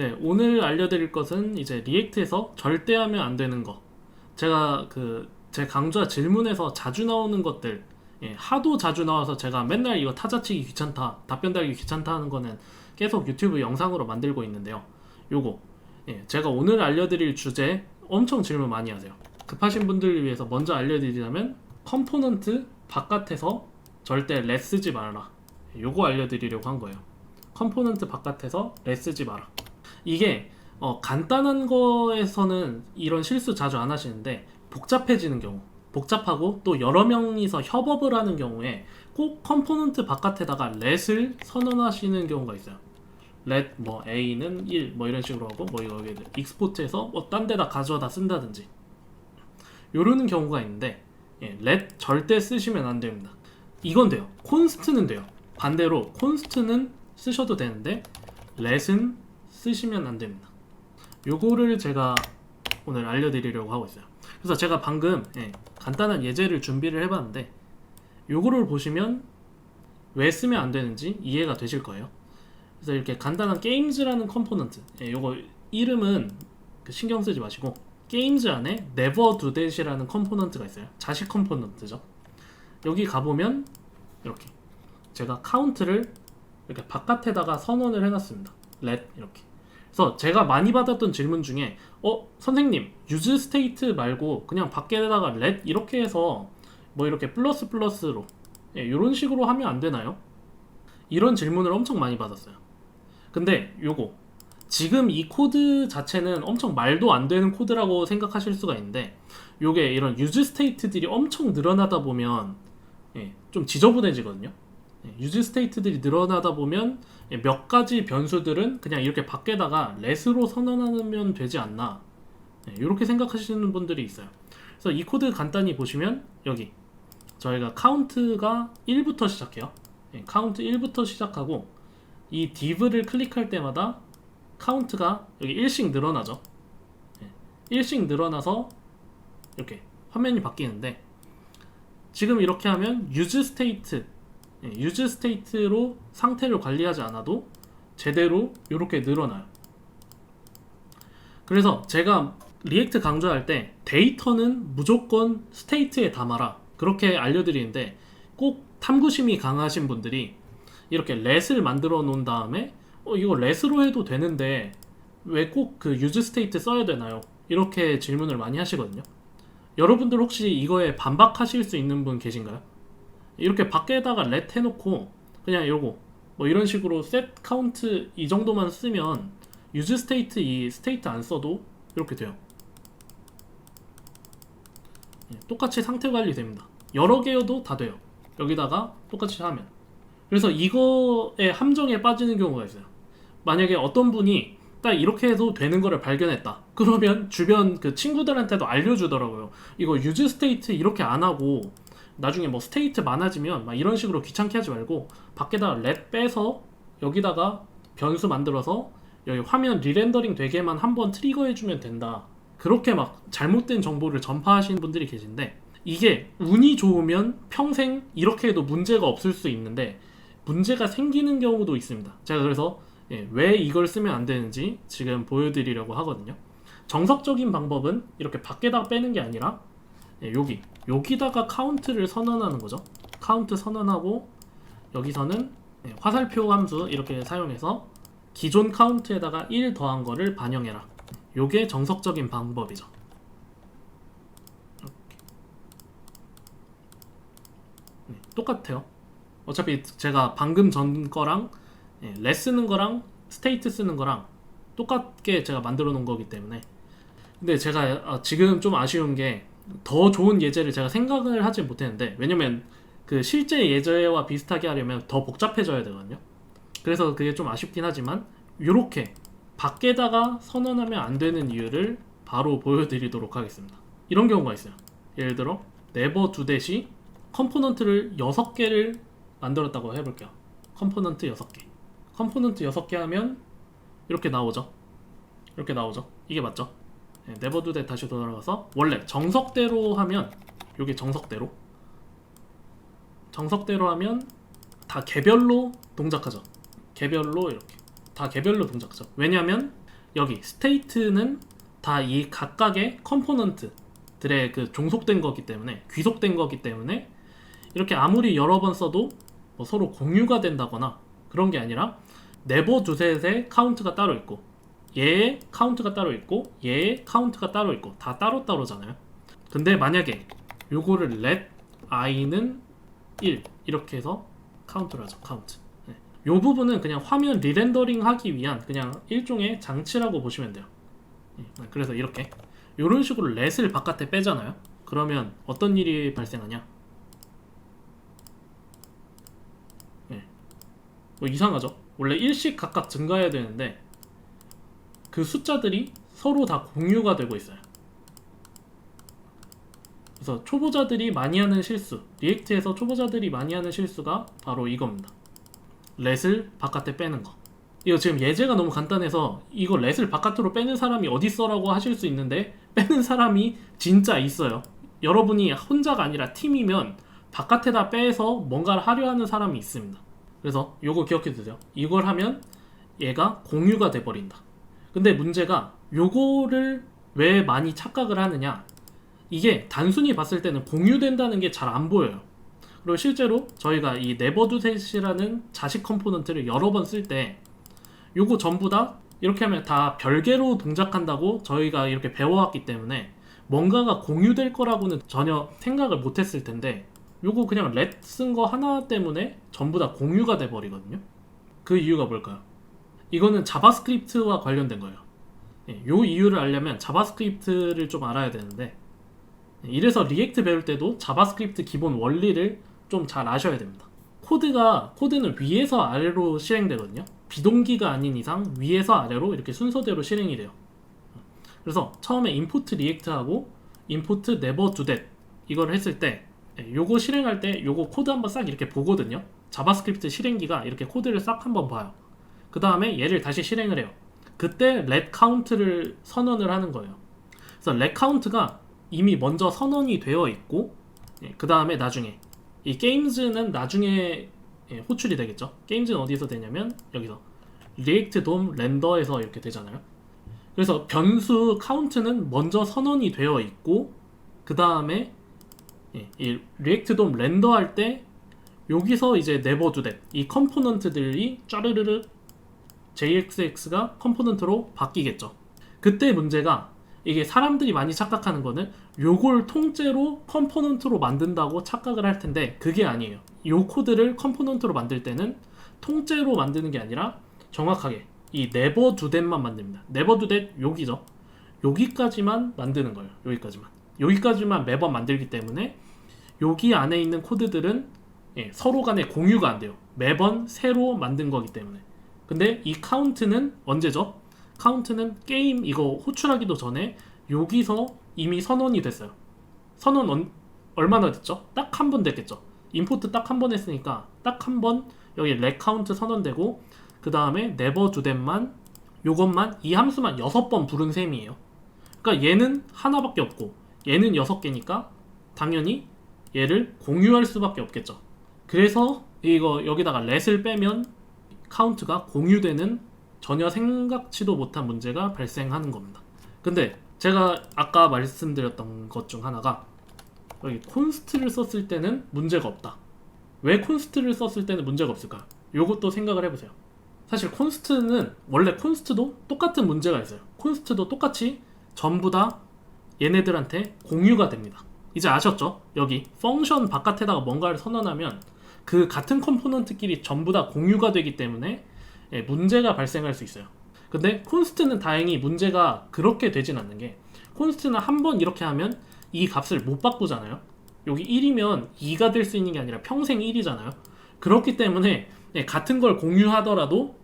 네, 오늘 알려드릴 것은 이제 리액트에서 절대 하면 안 되는 거. 제가 그 제 강좌 질문에서 자주 나오는 것들, 예, 하도 자주 나와서 제가 맨날 이거 타자치기 귀찮다, 답변 달기 귀찮다 하는 거는 계속 유튜브 영상으로 만들고 있는데요. 요거, 예, 제가 오늘 알려드릴 주제 엄청 질문 많이 하세요. 급하신 분들을 위해서 먼저 알려드리자면 컴포넌트 바깥에서 절대 렛 쓰지 말아라. 요거 알려드리려고 한 거예요. 컴포넌트 바깥에서 렛 쓰지 마라. 이게 어, 간단한 거에서는 이런 실수 자주 안 하시는데 복잡해지는 경우 복잡하고 또 여러 명이서 협업을 하는 경우에 꼭 컴포넌트 바깥에다가 렛을 선언하시는 경우가 있어요. 렛뭐 a는 1 뭐 이런 식으로 하고 뭐 이거 익스포트해서 뭐 딴 데다 가져다 쓴다든지 요러는 경우가 있는데 예, 렛 절대 쓰시면 안 됩니다. 이건 돼요. 콘스트는 돼요. 반대로 콘스트는 쓰셔도 되는데 렛은 쓰시면 안 됩니다. 요거를 제가 오늘 알려드리려고 하고 있어요. 그래서 제가 방금 예, 간단한 예제를 준비를 해봤는데 요거를 보시면 왜 쓰면 안 되는지 이해가 되실 거예요. 그래서 이렇게 간단한 게임즈라는 컴포넌트 예, 요거 이름은 그 신경 쓰지 마시고 게임즈 안에 never do that이라는 컴포넌트가 있어요. 자식 컴포넌트죠. 여기 가보면 이렇게 제가 카운트를 이렇게 바깥에다가 선언을 해놨습니다. let 이렇게. 그래서 제가 많이 받았던 질문 중에 어 선생님 use state 말고 그냥 밖에다가 let 이렇게 해서 뭐 이렇게 플러스 플러스로 예, 이런 식으로 하면 안 되나요? 이런 질문을 엄청 많이 받았어요. 근데 요거 지금 이 코드 자체는 엄청 말도 안 되는 코드라고 생각하실 수가 있는데 요게 이런 use state들이 엄청 늘어나다 보면 예, 좀 지저분해지거든요. 예, use state들이 늘어나다 보면 예, 몇 가지 변수들은 그냥 이렇게 밖에다가 let으로 선언하면 되지 않나 이렇게 생각하시는 분들이 있어요. 그래서 이 코드 간단히 보시면 여기 저희가 카운트가 1부터 시작해요. 예, 카운트 1부터 시작하고 이 div를 클릭할 때마다 카운트가 여기 1씩 늘어나죠. 예, 1씩 늘어나서 이렇게 화면이 바뀌는데 지금 이렇게 하면 예, use state로 상태를 관리하지 않아도 제대로 이렇게 늘어나요. 그래서 제가 리액트 강조할 때 데이터는 무조건 스테이트에 담아라 그렇게 알려드리는데 꼭 탐구심이 강하신 분들이 이렇게 렛을 만들어 놓은 다음에 어 이거 렛으로 해도 되는데 왜 꼭그 use state 써야 되나요? 이렇게 질문을 많이 하시거든요. 여러분들 혹시 이거에 반박하실 수 있는 분 계신가요? 이렇게 밖에다가 let 해놓고 그냥 이러고 뭐 이런 식으로 set count 이 정도만 쓰면 use state 이 state 안 써도 이렇게 돼요. 예, 똑같이 상태 관리 됩니다. 여러 개여도 다 돼요. 여기다가 똑같이 하면. 그래서 이거의 함정에 빠지는 경우가 있어요. 만약에 어떤 분이 딱 이렇게 해도 되는 거를 발견했다. 그러면 주변 그 친구들한테도 알려주더라고요. 이거 use state 이렇게 안 하고 나중에 뭐 스테이트 많아지면 막 이런 식으로 귀찮게 하지 말고 밖에다가 let 빼서 여기다가 변수 만들어서 여기 화면 리렌더링 되게만 한번 트리거 해주면 된다. 그렇게 막 잘못된 정보를 전파하시는 분들이 계신데 이게 운이 좋으면 평생 이렇게 해도 문제가 없을 수 있는데 문제가 생기는 경우도 있습니다. 제가 그래서 예, 왜 이걸 쓰면 안 되는지 지금 보여드리려고 하거든요. 정석적인 방법은 이렇게 밖에다 빼는 게 아니라 예, 여기 여기다가 카운트를 선언하는 거죠. 카운트 선언하고 여기서는 예, 화살표 함수 이렇게 사용해서 기존 카운트에다가 1 더한 거를 반영해라. 요게 정석적인 방법이죠. 네, 똑같아요. 어차피 제가 방금 전 거랑 예, 레 쓰는 거랑 스테이트 쓰는 거랑 똑같게 제가 만들어 놓은 거기 때문에 근데 제가 아, 지금 좀 아쉬운 게 더 좋은 예제를 제가 생각을 하지 못했는데 왜냐면 그 실제 예제와 비슷하게 하려면 더 복잡해져야 되거든요. 그래서 그게 좀 아쉽긴 하지만 이렇게 밖에다가 선언하면 안 되는 이유를 바로 보여드리도록 하겠습니다. 이런 경우가 있어요. 예를 들어 네버 두 대시 컴포넌트를 6개를 만들었다고 해볼게요. 컴포넌트 6개. 컴포넌트 6개 하면 이렇게 나오죠? 이렇게 나오죠? 이게 맞죠 네, 네버두대 다시 돌아가서 원래 정석대로 하면 요게 정석대로. 정석대로 하면 다 개별로 동작하죠. 개별로 이렇게. 다 개별로 동작하죠. 왜냐면 여기 스테이트는 다 이 각각의 컴포넌트들의 그 종속된 거기 때문에 귀속된 거기 때문에 이렇게 아무리 여러 번 써도 뭐 서로 공유가 된다거나 그런 게 아니라 네버 두셋의 카운트가 따로 있고 얘의 카운트가 따로 있고 얘의 카운트가 따로 있고 다 따로 따로잖아요. 근데 만약에 요거를 let i는 1 이렇게 해서 카운트를 하죠. 카운트. 네. 요 부분은 그냥 화면 리렌더링 하기 위한 그냥 일종의 장치라고 보시면 돼요. 네. 그래서 이렇게 요런 식으로 let을 바깥에 빼잖아요. 그러면 어떤 일이 발생하냐? 네. 뭐 이상하죠? 원래 1씩 각각 증가해야 되는데 그 숫자들이 서로 다 공유가 되고 있어요. 그래서 초보자들이 많이 하는 실수, 리액트에서 초보자들이 많이 하는 실수가 바로 이겁니다. 렛을 바깥에 빼는 거. 이거 지금 예제가 너무 간단해서 이거 렛을 바깥으로 빼는 사람이 어딨어라고 하실 수 있는데 빼는 사람이 진짜 있어요. 여러분이 혼자가 아니라 팀이면 바깥에다 빼서 뭔가를 하려 하는 사람이 있습니다. 그래서 요거 기억해 두세요. 이걸 하면 얘가 공유가 돼 버린다. 근데 문제가 요거를 왜 많이 착각을 하느냐? 이게 단순히 봤을 때는 공유된다는 게 잘 안 보여요. 그리고 실제로 저희가 이 네버두셋이라는 자식 컴포넌트를 여러 번 쓸 때 요거 전부 다 이렇게 하면 다 별개로 동작한다고 저희가 이렇게 배워왔기 때문에 뭔가가 공유될 거라고는 전혀 생각을 못 했을 텐데 요거 그냥 let 쓴거 하나 때문에 전부 다 공유가 돼 버리거든요. 그 이유가 뭘까요? 이거는 자바스크립트와 관련된 거예요. 예, 요 이유를 알려면 자바스크립트를 좀 알아야 되는데 예, 이래서 리액트 배울 때도 자바스크립트 기본 원리를 좀 잘 아셔야 됩니다. 코드가 코드는 위에서 아래로 실행되거든요. 비동기가 아닌 이상 위에서 아래로 이렇게 순서대로 실행이 돼요. 그래서 처음에 인포트 리액트하고 인포트 네버 두댓 이걸 했을 때 예, 요거 실행할 때 요거 코드 한번 싹 이렇게 보거든요. 자바스크립트 실행기가 이렇게 코드를 싹 한번 봐요. 그 다음에 얘를 다시 실행을 해요. 그때 let count를 선언을 하는 거예요. 그래서 let count가 이미 먼저 선언이 되어 있고 그 다음에 나중에 이 games는 나중에 예, 호출이 되겠죠. games는 어디서 되냐면 여기서 react dom render에서 이렇게 되잖아요. 그래서 변수 count는 먼저 선언이 되어 있고 그 다음에 예, 이 react dom render 할때 여기서 이제 never do that 이 컴포넌트들이 짜르르르 JXX가 컴포넌트로 바뀌겠죠. 그때 문제가 이게 사람들이 많이 착각하는 거는 요걸 통째로 컴포넌트로 만든다고 착각을 할 텐데 그게 아니에요. 요 코드를 컴포넌트로 만들 때는 통째로 만드는 게 아니라 정확하게 이 do that만 만듭니다. do that 여기죠. 여기까지만 만드는 거예요. 여기까지만. 여기까지만 매번 만들기 때문에 여기 안에 있는 코드들은 예, 서로 간에 공유가 안 돼요. 매번 새로 만든 거기 때문에. 근데 이 카운트는 언제죠? 카운트는 게임 이거 호출하기도 전에 여기서 이미 선언이 됐어요. 선언 언, 얼마나 됐죠? 딱 한 번 됐겠죠. 임포트 딱 한 번 했으니까 딱 한 번 여기 렉 카운트 선언되고 그 다음에 네버 주된만 요것만 이 함수만 여섯 번 부른 셈이에요. 그러니까 얘는 하나밖에 없고 얘는 여섯 개니까 당연히 얘를 공유할 수밖에 없겠죠. 그래서 이거 여기다가 렛을 빼면 카운트가 공유되는 전혀 생각지도 못한 문제가 발생하는 겁니다. 근데 제가 아까 말씀드렸던 것 중 하나가 여기 콘스트를 썼을 때는 문제가 없다. 왜 콘스트를 썼을 때는 문제가 없을까? 요것도 생각을 해보세요. 사실 콘스트는 원래 콘스트도 똑같은 문제가 있어요. 콘스트도 똑같이 전부 다 얘네들한테 공유가 됩니다. 이제 아셨죠? 여기 펑션 바깥에다가 뭔가를 선언하면 그 같은 컴포넌트끼리 전부 다 공유가 되기 때문에 예, 문제가 발생할 수 있어요. 근데 콘스트는 다행히 문제가 그렇게 되진 않는 게 콘스트는 한 번 이렇게 하면 이 값을 못 바꾸잖아요. 여기 1이면 2가 될 수 있는 게 아니라 평생 1이잖아요. 그렇기 때문에 예, 같은 걸 공유하더라도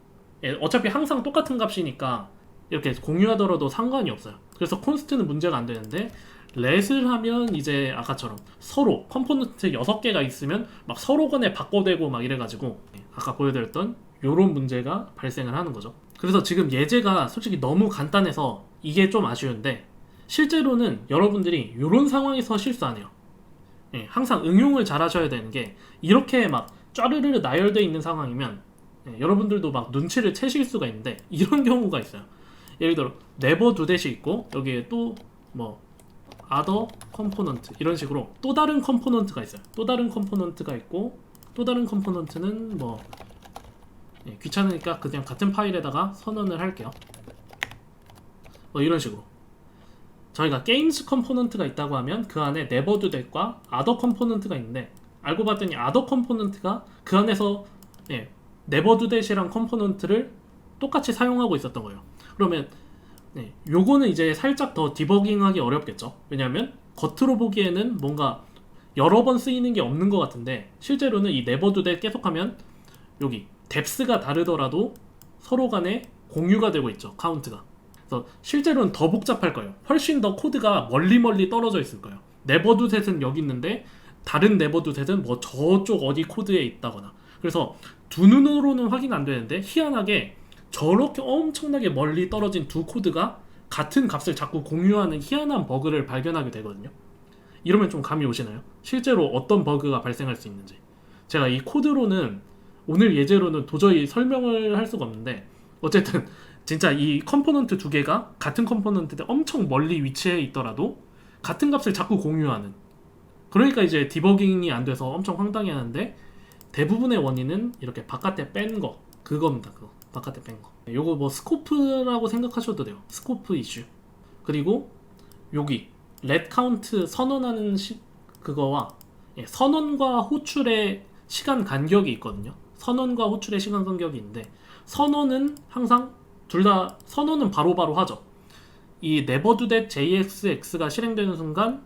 예, 어차피 항상 똑같은 값이니까 이렇게 공유하더라도 상관이 없어요. 그래서 콘스트는 문제가 안 되는데 렛을 하면 이제 아까처럼 서로 컴포넌트 6개가 있으면 막 서로 간에 바꿔대고 막 이래가지고 아까 보여드렸던 요런 문제가 발생을 하는 거죠. 그래서 지금 예제가 솔직히 너무 간단해서 이게 좀 아쉬운데 실제로는 여러분들이 요런 상황에서 실수 안 해요. 예, 항상 응용을 잘 하셔야 되는 게 이렇게 막 쫘르르르 나열되어 있는 상황이면 예, 여러분들도 막 눈치를 채실 수가 있는데 이런 경우가 있어요. 예를 들어 네버 두댓이 있고 여기에 또 뭐 other 컴포넌트 이런 식으로 또 다른 컴포넌트가 있어요. 또 다른 컴포넌트가 있고 또 다른 컴포넌트는 뭐 예, 귀찮으니까 그냥 같은 파일에다가 선언을 할게요. 뭐 이런 식으로 저희가 게임스 컴포넌트가 있다고 하면 그 안에 네버 두댓과 other 컴포넌트가 있는데 알고 봤더니 other 컴포넌트가 그 안에서 예, 네버 두댓이랑 컴포넌트를 똑같이 사용하고 있었던 거예요. 그러면 네, 요거는 이제 살짝 더 디버깅하기 어렵겠죠. 왜냐하면 겉으로 보기에는 뭔가 여러 번 쓰이는 게 없는 것 같은데 실제로는 이 네버두대 계속하면 여기 뎁스가 다르더라도 서로 간에 공유가 되고 있죠. 카운트가. 그래서 실제로는 더 복잡할 거예요. 훨씬 더 코드가 멀리 멀리 떨어져 있을 거예요. 네버두셋은 여기 있는데 다른 네버두셋은 뭐 저쪽 어디 코드에 있다거나. 그래서 두 눈으로는 확인 안 되는데 희한하게 저렇게 엄청나게 멀리 떨어진 두 코드가 같은 값을 자꾸 공유하는 희한한 버그를 발견하게 되거든요. 이러면 좀 감이 오시나요? 실제로 어떤 버그가 발생할 수 있는지. 제가 이 코드로는 오늘 예제로는 도저히 설명을 할 수가 없는데 어쨌든 진짜 이 컴포넌트 두 개가 같은 컴포넌트인데 엄청 멀리 위치해 있더라도 같은 값을 자꾸 공유하는 그러니까 이제 디버깅이 안 돼서 엄청 황당해 하는데 대부분의 원인은 이렇게 바깥에 뺀 거 그겁니다 그거 바깥에 뺀 거. 요거 뭐 스코프라고 생각하셔도 돼요. 스코프 이슈. 그리고 여기 렛 카운트 선언하는 시, 그거와 예, 선언과 호출의 시간 간격이 있거든요. 선언과 호출의 시간 간격이 있는데 선언은 항상 둘 다 선언은 바로바로 하죠. 이 neverdo JSX가 실행되는 순간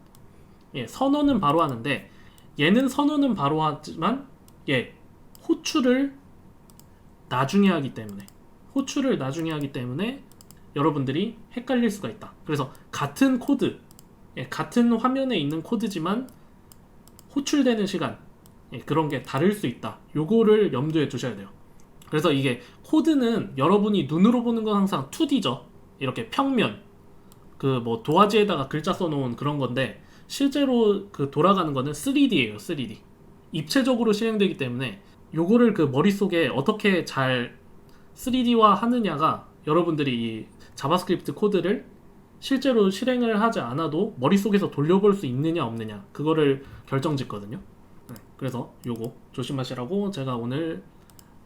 예, 선언은 바로 하는데 얘는 선언은 바로 하지만 예, 호출을 나중에 하기 때문에 호출을 나중에 하기 때문에 여러분들이 헷갈릴 수가 있다. 그래서 같은 코드, 예, 같은 화면에 있는 코드지만 호출되는 시간 예, 그런 게 다를 수 있다. 요거를 염두에 두셔야 돼요. 그래서 이게 코드는 여러분이 눈으로 보는 건 항상 2D죠. 이렇게 평면 그 뭐 도화지에다가 글자 써놓은 그런 건데 실제로 그 돌아가는 거는 3D예요. 3D 입체적으로 실행되기 때문에 요거를 그 머릿속에 어떻게 잘 3D화 하느냐가 여러분들이 이 자바스크립트 코드를 실제로 실행을 하지 않아도 머릿속에서 돌려볼 수 있느냐 없느냐 그거를 결정짓거든요. 네, 그래서 요거 조심하시라고 제가 오늘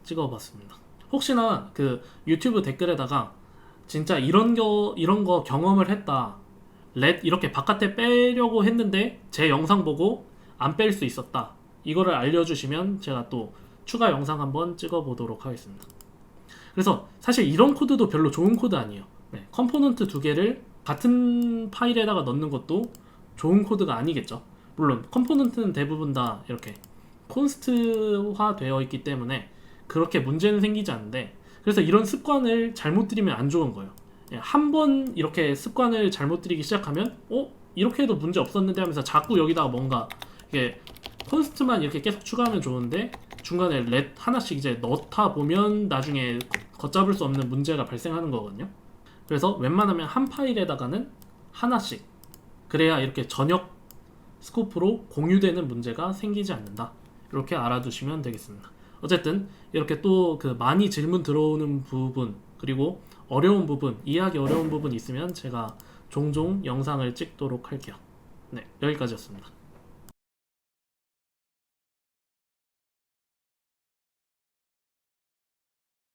찍어봤습니다. 혹시나 그 유튜브 댓글에다가 진짜 이런 거 이런 거 경험을 했다. 렛 이렇게 바깥에 빼려고 했는데 제 영상 보고 안 뺄 수 있었다. 이거를 알려주시면 제가 또 추가 영상 한번 찍어보도록 하겠습니다. 그래서 사실 이런 코드도 별로 좋은 코드 아니에요. 네, 컴포넌트 두 개를 같은 파일에다가 넣는 것도 좋은 코드가 아니겠죠. 물론 컴포넌트는 대부분 다 이렇게 콘스트화 되어 있기 때문에 그렇게 문제는 생기지 않는데 그래서 이런 습관을 잘못 들이면 안 좋은 거예요. 예, 한번 이렇게 습관을 잘못 들이기 시작하면 어 이렇게 해도 문제 없었는데 하면서 자꾸 여기다가 뭔가 이게 콘스트만 이렇게 계속 추가하면 좋은데 중간에 렛 하나씩 이제 넣다 보면 나중에 걷잡을 수 없는 문제가 발생하는 거거든요. 그래서 웬만하면 한 파일에다가는 하나씩 그래야 이렇게 전역 스코프로 공유되는 문제가 생기지 않는다. 이렇게 알아두시면 되겠습니다. 어쨌든 이렇게 또 그 많이 질문 들어오는 부분 그리고 어려운 부분 이해하기 어려운 부분 있으면 제가 종종 영상을 찍도록 할게요. 네 여기까지였습니다.